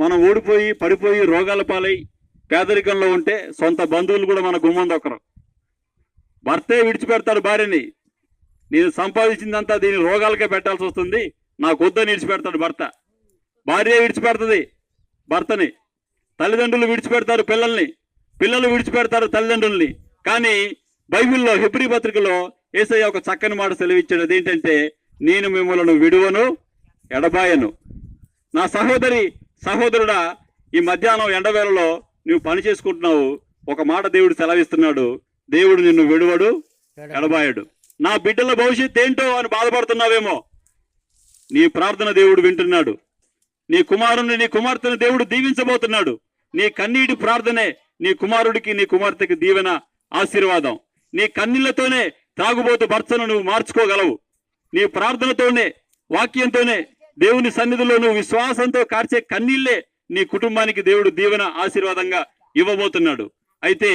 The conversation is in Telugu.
మనం ఓడిపోయి పడిపోయి రోగాల పాలై పేదరికంలో ఉంటే సొంత బంధువులు కూడా మన గుమ్మం దొక్కరు భర్తే విడిచిపెడతాడు భార్యని. నేను సంపాదించిందంతా దీని రోగాలకే పెట్టాల్సి వస్తుంది. నాకు వద్దని విడిచిపెడతాడు భర్త. భార్య విడిచిపెడుతుంది భర్తని. తల్లిదండ్రులు విడిచిపెడతారు పిల్లల్ని. పిల్లలు విడిచిపెడతారు తల్లిదండ్రుల్ని. కానీ బైబిల్లో హిబ్రి పత్రికలో ఏసయ్య ఒక చక్కని మాట సెలవిచ్చాడు. అదేంటంటే నేను మిమ్మల్ని విడువను ఎడబాయను. నా సహోదరి సహోదరుడా ఈ మధ్యాహ్నం ఎండవేళలో నువ్వు పని చేసుకుంటున్నావు. ఒక మాట దేవుడు సెలవిస్తున్నాడు. దేవుడు నిన్ను విడువడు ఎడబాయడు. నా బిడ్డల భవిష్యత్తు ఏంటో అని బాధపడుతున్నావేమో. నీ ప్రార్థన దేవుడు వింటున్నాడు. నీ కుమారుని నీ కుమార్తెను దేవుడు దీవించబోతున్నాడు. నీ కన్నీటి ప్రార్థనే నీ కుమారుడికి నీ కుమార్తెకి దీవెన ఆశీర్వాదం. నీ కన్నీళ్ళతోనే తాగుబోతు భర్తను నువ్వు మార్చుకోగలవు. నీ ప్రార్థనతోనే వాక్యంతోనే దేవుని సన్నిధిలో నువ్వు విశ్వాసంతో కార్చే కన్నీళ్ళే నీ కుటుంబానికి దేవుడు దీవెన ఆశీర్వాదంగా ఇవ్వబోతున్నాడు. అయితే